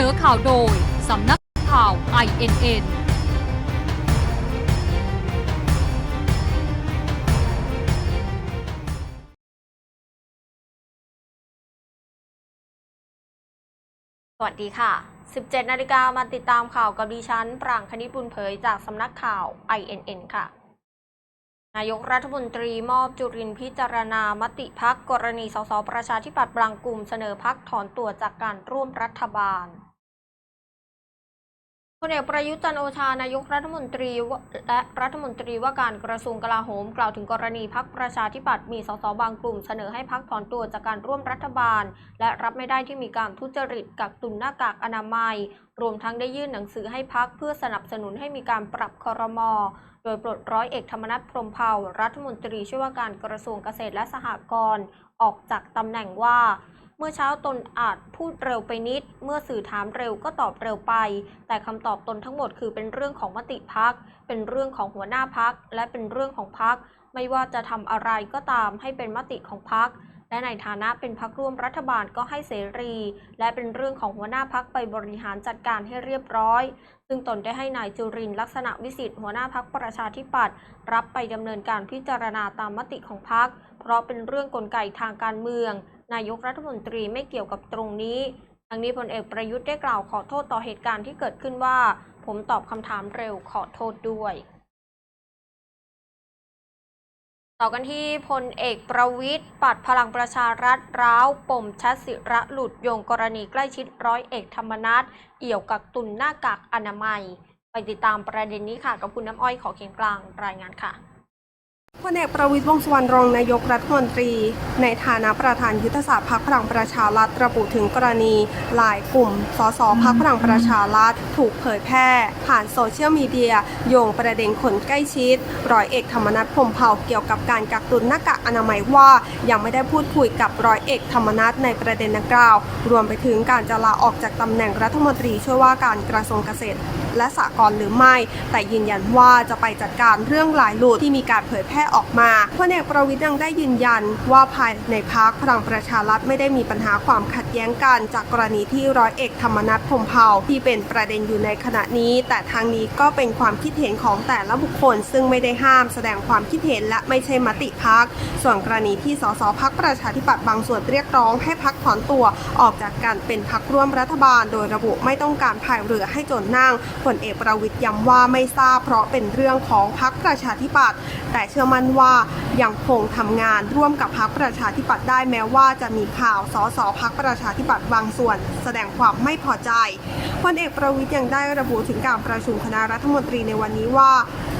นอข่าวโดย สำนักข่าว INN สวัสดีค่ะ 17 นาฬิกามาติดตามข่าวกับดิฉัน ปรางคณิตบุญเผยจากสำนักข่าว INN ค่ะ นายกรัฐมนตรีมอบจุรินพิจารณามติพักกรณีสสประชาธิปัตย์บางกลุ่มเสนอพักถอนตัวจากการร่วมรัฐบาล พลเอกประยุทธ์จันโอชานายกรัฐมนตรีและรัฐมนตรีว่าการกระทรวงกลาโหม กล่าวถึงกรณีพักประชาธิปัตย์มีสสบางกลุ่มเสนอให้พักถอนตัวจากการร่วมรัฐบาล และรับไม่ได้ที่มีการทุจริตกักตุนหน้ากากอนามัย รวมทั้งได้ยื่นหนังสือให้พักเพื่อสนับสนุนให้มีการปรับคอรมอโดยปลดร้อยเอกธรรมนัฐพรมเผ่ารัฐมนตรีช่วยว่าการกระทรวงเกษตรและสหกรณ์ออกจากตำแหน่งว่า เมื่อเช้าตนอาจพูดเร็วไปนิด เมื่อสื่อถามเร็วก็ตอบเร็วไป แต่คำตอบตนทั้งหมดคือเป็นเรื่องของมติพัก เป็นเรื่องของหัวหน้าพัก และเป็นเรื่องของพัก ไม่ว่าจะทำอะไรก็ตามให้เป็นมติของพัก และในฐานะเป็นพักร่วมรัฐบาลก็ให้เสรี และเป็นเรื่องของหัวหน้าพักไปบริหารจัดการให้เรียบร้อย ซึ่งตนได้ให้นายจุรินลักษณะวิสิทธิ์หัวหน้าพักประชาธิปัตย์รับไปดำเนินการพิจารณาตามมติของพัก เพราะเป็นเรื่องกลไกทางการเมือง นายกรัฐมนตรีไม่เกี่ยวกับตรงนี้ทั้งนี้พลเอกประยุทธ์ได้กล่าวขอโทษต่อเหตุการณ์ที่เกิดขึ้นว่า ผมตอบคำถามเร็วขอโทษด้วย ต่อกันที่พลเอกประวิทย์ปัดพลังประชารัฐร้าวปมชัดสิระหลุดโยงกรณีใกล้ชิดร้อยเอกธรรมนัฐเอี่ยวกักตุนหน้ากากอนามัย ไปติดตามประเด็นนี้ค่ะกับคุณน้ำอ้อยขอเขียนกลางรายงานค่ะ พลเอกประวิตรวงสุวรรณรองนายกรัฐมนตรี ในฐานะประธานยุทธศาสตร์พรรคพลังประชารัฐระบุถึงกรณี หลายกลุ่มสสพรรคพลังประชารัฐถูกเผยแพร่ ผ่านโซเชียลมีเดีย โยงประเด็นคนใกล้ชิด ร้อยเอกธรรมนัฐพมเผ่าเกี่ยวกับการกักตุนหน้ากากอนามัยว่า ยังไม่ได้พูดคุยกับร้อยเอกธรรมนัฐในประเด็นดังกล่าว รวมไปถึงการจะลาออกจากตำแหน่งรัฐมนตรีช่วยว่าการกระทรวงเกษตร และสหกรณ์หรือไม่ แต่ยืนยันว่าจะไปจัดการเรื่องหลายหลุดที่มีการเผยแพร่ออกมาพลเอกประวิทย์ยังได้ยืนยัน ว่าภายในพักพลังประชารัฐไม่ได้มีปัญหาความขัดแย้งกัน จากกรณีที่ร้อยเอกธรรมนัฐพมเผ่าที่เป็นประเด็นอยู่ในขณะนี้ แต่ทางนี้ก็เป็นความคิดเห็นของแต่ละบุคคล ซึ่งไม่ได้ห้ามแสดงความคิดเห็นและไม่ใช่มติพักส่วนกรณีที่สสพักประชาธิปัตย์บางส่วนเรียกร้องให้พักถอนตัวออกจากการเป็นพักร่วมรัฐบาล โดยระบุไม่ต้องการพายเรือให้จนนั่งผลเอกประวิทย์ย้ำว่าไม่ทราบเพราะเป็นเรื่องของพักประชาธิปัตย์แต่เชื่อมั่นว่ายังคงทำงานร่วมกับพักประชาธิปัตย์ได้แม้ว่าจะมีข่าวสสพักประชาธิปัตย์บางส่วน แสดงความไม่พอใจพลเอกประวิทย์ยังได้ระบุถึงการประชุมคณะรัฐมนตรีในวันนี้ว่า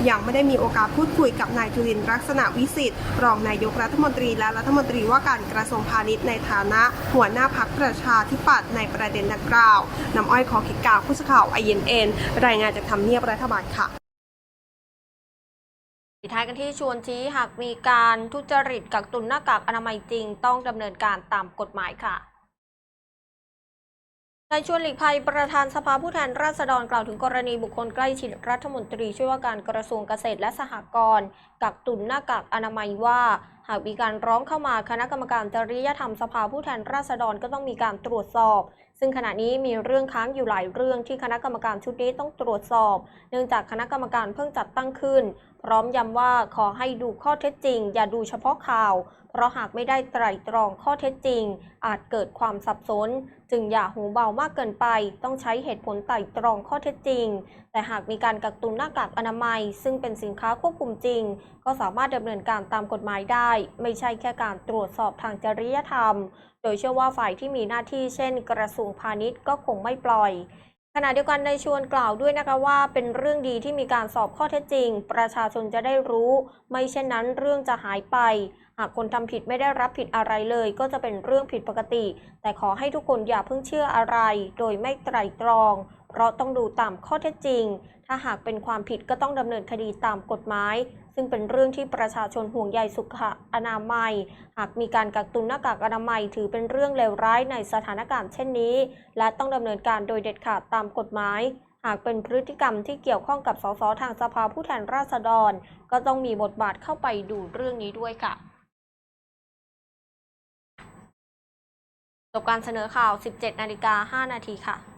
ยังไม่ได้มีโอกาสพูดคุยกับนายจุลินทร์ลักษณะวิสิทธิ์รองนายกรัฐมนตรีและรัฐมนตรีว่าการกระทรวงพาณิชย์ในฐานะหัวหน้าพักประชาธิปัตย์ในประเด็นดังกล่าวน้ำอ้อยขอขิดกล่าวผู้สื่อข่าวไอเอ็นเอ็นรายงานจากทำเนียบรัฐบาลค่ะ ปิดท้ายกันที่ชวนชี้หากมีการทุจริตกักตุนหน้ากากอนามัยจริง ต้องดำเนินการตามกฎหมายค่ะนายชวนหลีกภัยประธานสภาผู้แทนราษฎรกล่าวถึงกรณีบุคคลใกล้ชิดรัฐมนตรีช่วยว่าการกระทรวงเกษตรและสหกรณ์กักตุนหน้ากากอนามัยว่า หากมีการร้องเข้ามาคณะกรรมการจริยธรรมสภาผู้แทนราษฎรก็ต้องมีการตรวจสอบ ซึ่งขณะนี้มีเรื่องค้างอยู่หลายเรื่องที่คณะกรรมการชุดนี้ต้องตรวจสอบ เนื่องจากคณะกรรมการเพิ่งจัดตั้งขึ้น พร้อมย้ำว่าขอให้ดูข้อเท็จจริง อย่าดูเฉพาะข่าว เพราะหากไม่ได้ไตร่ตรองข้อเท็จจริง อาจเกิดความสับสน จึงอย่าหูเบามากเกินไป ต้องใช้เหตุผลไตร่ตรองข้อเท็จจริง แต่หากมีการกักตุนหน้ากากอนามัย ซึ่งเป็นสินค้าควบคุมจริงก็สามารถดำเนินการตามกฎหมายได้ ไม่ใช่แค่การตรวจสอบทางจริยธรรม โดยเชื่อว่าฝ่ายที่มีหน้าที่เช่น กระทรวงพาณิชย์ก็คงไม่ปล่อยขณะเดียวกันในชวนกล่าวด้วยนะคะว่าเป็นเรื่องดีที่มีการสอบข้อเท็จจริง ประชาชนจะได้รู้ ไม่เช่นนั้นเรื่องจะหายไป หากคนทำผิดไม่ได้รับผิดอะไรเลย ก็จะเป็นเรื่องผิดปกติ แต่ขอให้ทุกคนอย่าเพิ่งเชื่ออะไร โดยไม่ไตร่ตรอง เพราะต้องดูตามข้อเท็จจริง ถ้าหากเป็นความผิดก็ต้องดำเนินคดีตามกฎหมาย ซึ่งเป็นเรื่องที่ประชาชนห่วงใยสุขอนามัย หากมีการกักตุนหน้ากากอนามัย ถือเป็นเรื่องเลวร้ายในสถานการณ์เช่นนี้ และต้องดำเนินการโดยเด็ดขาดตามกฎหมาย หากเป็นพฤติกรรมที่เกี่ยวข้องกับสสทางสภาผู้แทนราษฎร ก็ต้องมีบทบาทเข้าไปดูเรื่องนี้ด้วยค่ะจบการเสนอข่าว 17 นาฬิกา 5 นาทีค่ะ